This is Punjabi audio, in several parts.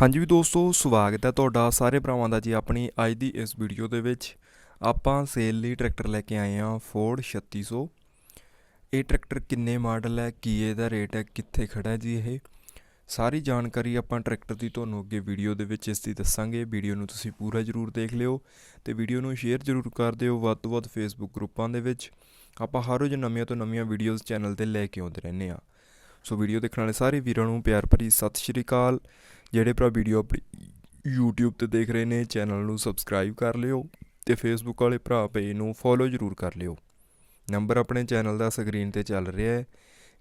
ਹਾਂਜੀ ਵੀ ਦੋਸਤੋ, ਸਵਾਗਤ ਹੈ ਤੁਹਾਡਾ ਸਾਰੇ ਭਰਾਵਾਂ ਦਾ ਜੀ ਆਪਣੀ ਅੱਜ ਦੀ ਇਸ ਵੀਡੀਓ ਦੇ ਵਿੱਚ। ਆਪਾਂ ਸੇਲ ਲਈ ਟਰੈਕਟਰ ਲੈ ਕੇ ਆਏ ਹਾਂ ਫੋਰਡ 3600 ਇਹ ਟਰੈਕਟਰ ਕਿੰਨੇ ਮਾਡਲ ਹੈ, ਕੀ ਇਹਦਾ ਰੇਟ ਹੈ, ਕਿੱਥੇ ਖੜਾ ਹੈ ਜੀ ਇਹ? ਸਾਰੀ ਜਾਣਕਾਰੀ ਆਪਾਂ ਟਰੈਕਟਰ ਦੀ ਤੁਹਾਨੂੰ ਅੱਗੇ ਵੀਡੀਓ ਦੇ ਵਿੱਚ ਇਸ ਦੀ ਦੱਸਾਂਗੇ। ਵੀਡੀਓ ਨੂੰ ਤੁਸੀਂ ਪੂਰਾ ਜ਼ਰੂਰ ਦੇਖ ਲਿਓ ਤੇ ਵੀਡੀਓ ਨੂੰ ਸ਼ੇਅਰ ਜ਼ਰੂਰ ਕਰ ਦਿਓ ਵੱਧ ਤੋਂ ਵੱਧ ਫੇਸਬੁੱਕ ਗਰੁੱਪਾਂ ਦੇ ਵਿੱਚ। ਆਪਾਂ ਹਰ ਰੋਜ਼ ਨਵੀਆਂ ਤੋਂ ਨਵੀਆਂ ਵੀਡੀਓਜ਼ ਚੈਨਲ ਤੇ ਲੈ ਕੇ ਆਉਂਦੇ ਰਹਿੰਦੇ ਆ ਸੋ ਵੀਡੀਓ ਦੇਖਣ ਵਾਲੇ ਸਾਰੇ ਵੀਰਾਂ ਨੂੰ ਪਿਆਰ ਭਰੀ ਸਤਿ ਸ਼੍ਰੀ ਅਕਾਲ। ਜਿਹੜੇ ਭਰਾ ਵੀਡੀਓ ਆਪਣੀ YouTube ਤੇ ਦੇਖ ਰਹੇ ਨੇ ਚੈਨਲ ਨੂੰ ਸਬਸਕ੍ਰਾਈਬ ਕਰ ਲਿਓ ਤੇ Facebook ਵਾਲੇ ਭਰਾ ਪੇਜ ਨੂੰ ਫੋਲੋ ਜ਼ਰੂਰ ਕਰ ਲਿਓ। ਨੰਬਰ ਆਪਣੇ ਚੈਨਲ ਦਾ ਸਕਰੀਨ ਤੇ ਚੱਲ ਰਿਹਾ ਹੈ।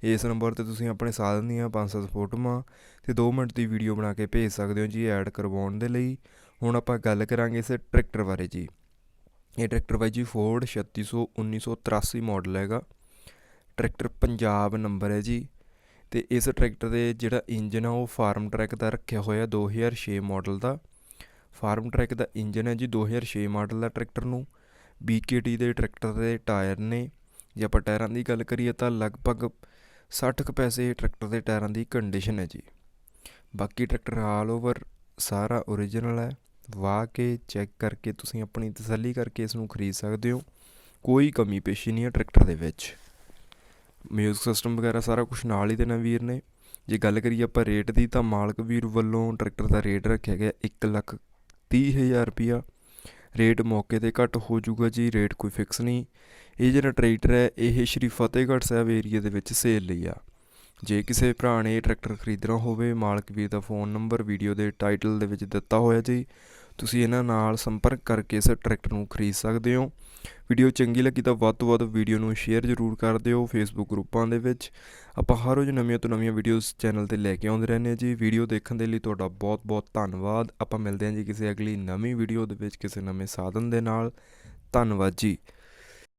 ਇਸ ਨੰਬਰ ਤੇ ਤੁਸੀਂ ਆਪਣੇ ਸਾਧਨ ਦੀਆਂ 5-7 ਫੋਟੋਆਂ ਤੇ 2 ਮਿੰਟ ਦੀ ਵੀਡੀਓ ਬਣਾ ਕੇ ਭੇਜ ਸਕਦੇ ਹੋ ਜੀ ਐਡ ਕਰਵਾਉਣ ਦੇ ਲਈ। ਹੁਣ ਆਪਾਂ ਗੱਲ ਕਰਾਂਗੇ ਇਸ ਟਰੈਕਟਰ ਬਾਰੇ ਜੀ। ਇਹ ਟਰੈਕਟਰ ਬਾਈ ਜੀ ਫੋਰਡ 3600 1983 ਮਾਡਲ ਹੈਗਾ। ਟਰੈਕਟਰ ਪੰਜਾਬ ਨੰਬਰ ਹੈ ਜੀ। ਅਤੇ ਇਸ ਟਰੈਕਟਰ ਦੇ ਜਿਹੜਾ ਇੰਜਨ ਆ, ਉਹ ਫਾਰਮ ਟਰੈਕ ਦਾ ਰੱਖਿਆ ਹੋਇਆ 2006 ਮਾਡਲ ਦਾ। ਫਾਰਮ ਟਰੈਕ ਦਾ ਇੰਜਨ ਹੈ ਜੀ 2006 ਮਾਡਲ ਦਾ ਟਰੈਕਟਰ ਨੂੰ। BKT ਦੇ ਟਰੈਕਟਰ ਦੇ ਟਾਇਰ ਨੇ। ਜੇ ਆਪਾਂ ਟਾਇਰਾਂ ਦੀ ਗੱਲ ਕਰੀਏ ਤਾਂ ਲਗਭਗ 60 ਕੁ ਪੈਸੇ ਟਰੈਕਟਰ ਦੇ ਟਾਇਰਾਂ ਦੀ ਕੰਡੀਸ਼ਨ ਹੈ ਜੀ। ਬਾਕੀ ਟਰੈਕਟਰ ਆਲ ਓਵਰ ਸਾਰਾ ਓਰੀਜਨਲ ਹੈ। ਵਾਹ ਕੇ ਚੈੱਕ ਕਰਕੇ ਤੁਸੀਂ ਆਪਣੀ ਤਸੱਲੀ ਕਰਕੇ ਇਸ ਨੂੰ ਖਰੀਦ ਸਕਦੇ ਹੋ। ਕੋਈ ਕਮੀ ਪੇਸ਼ੀ ਨਹੀਂ ਹੈ ਟਰੈਕਟਰ ਦੇ ਵਿੱਚ। ਮਿਊਜ਼ਿਕ ਸਿਸਟਮ ਵਗੈਰਾ ਸਾਰਾ ਕੁਝ ਨਾਲ ਹੀ ਦੇਣਾ ਵੀਰ ਨੇ। ਜੇ ਗੱਲ ਕਰੀਏ ਆਪਾਂ ਰੇਟ ਦੀ ਤਾਂ ਮਾਲਕ ਵੀਰ ਵੱਲੋਂ ਟਰੈਕਟਰ ਦਾ ਰੇਟ ਰੱਖਿਆ ਗਿਆ 1 ਲੱਖ 30 ਹਜ਼ਾਰ ਰੁਪਿਆ ਰੇਟ ਮੌਕੇ ਤੇ ਘੱਟ ਹੋ ਜਾਊਗਾ ਜੀ ਰੇਟ ਕੋਈ ਫਿਕਸ ਨਹੀਂ। ਇਹ ਜਿਹੜਾ ਟਰੈਕਟਰ ਹੈ, ਇਹ ਸ਼੍ਰੀ ਫਤਿਹਗੜ੍ਹ ਸਾਹਿਬ ਏਰੀਆ ਦੇ ਵਿੱਚ ਸੇਲ ਲਈ ਆ। ਜੇ ਕਿਸੇ ਭਰਾ ਨੇ ਇਹ ਟਰੈਕਟਰ ਖਰੀਦਣਾ ਹੋਵੇ, ਮਾਲਕ ਵੀਰ ਦਾ ਫੋਨ ਨੰਬਰ ਵੀਡੀਓ ਦੇ ਟਾਈਟਲ ਦੇ ਵਿੱਚ ਦਿੱਤਾ ਹੋਇਆ ਜੀ। ਤੁਸੀਂ ਇਹਨਾਂ ਨਾਲ ਸੰਪਰਕ ਕਰਕੇ ਇਸ ਟਰੈਕਟਰ ਨੂੰ ਖਰੀਦ ਸਕਦੇ ਹੋ। ਵੀਡੀਓ ਚੰਗੀ ਲੱਗੀ ਤਾਂ ਵੱਧ ਤੋਂ ਵੱਧ ਵੀਡੀਓ ਨੂੰ ਸ਼ੇਅਰ ਜ਼ਰੂਰ ਕਰ ਦਿਓ ਫੇਸਬੁੱਕ ਗਰੁੱਪਾਂ ਦੇ ਵਿੱਚ। ਆਪਾਂ ਹਰ ਰੋਜ਼ ਨਵੀਆਂ ਤੋਂ ਨਵੀਆਂ ਵੀਡੀਓਜ਼ ਚੈਨਲ ਤੇ ਲੈ ਕੇ ਆਉਂਦੇ ਰਹਿੰਦੇ ਹਾਂ ਜੀ। ਵੀਡੀਓ ਦੇਖਣ ਦੇ ਲਈ ਤੁਹਾਡਾ ਬਹੁਤ ਬਹੁਤ ਧੰਨਵਾਦ। ਆਪਾਂ ਮਿਲਦੇ ਹਾਂ ਜੀ ਕਿਸੇ ਅਗਲੀ ਨਵੀਂ ਵੀਡੀਓ ਦੇ ਵਿੱਚ ਕਿਸੇ ਨਵੇਂ ਸਾਧਨ ਦੇ ਨਾਲ। ਧੰਨਵਾਦ ਜੀ।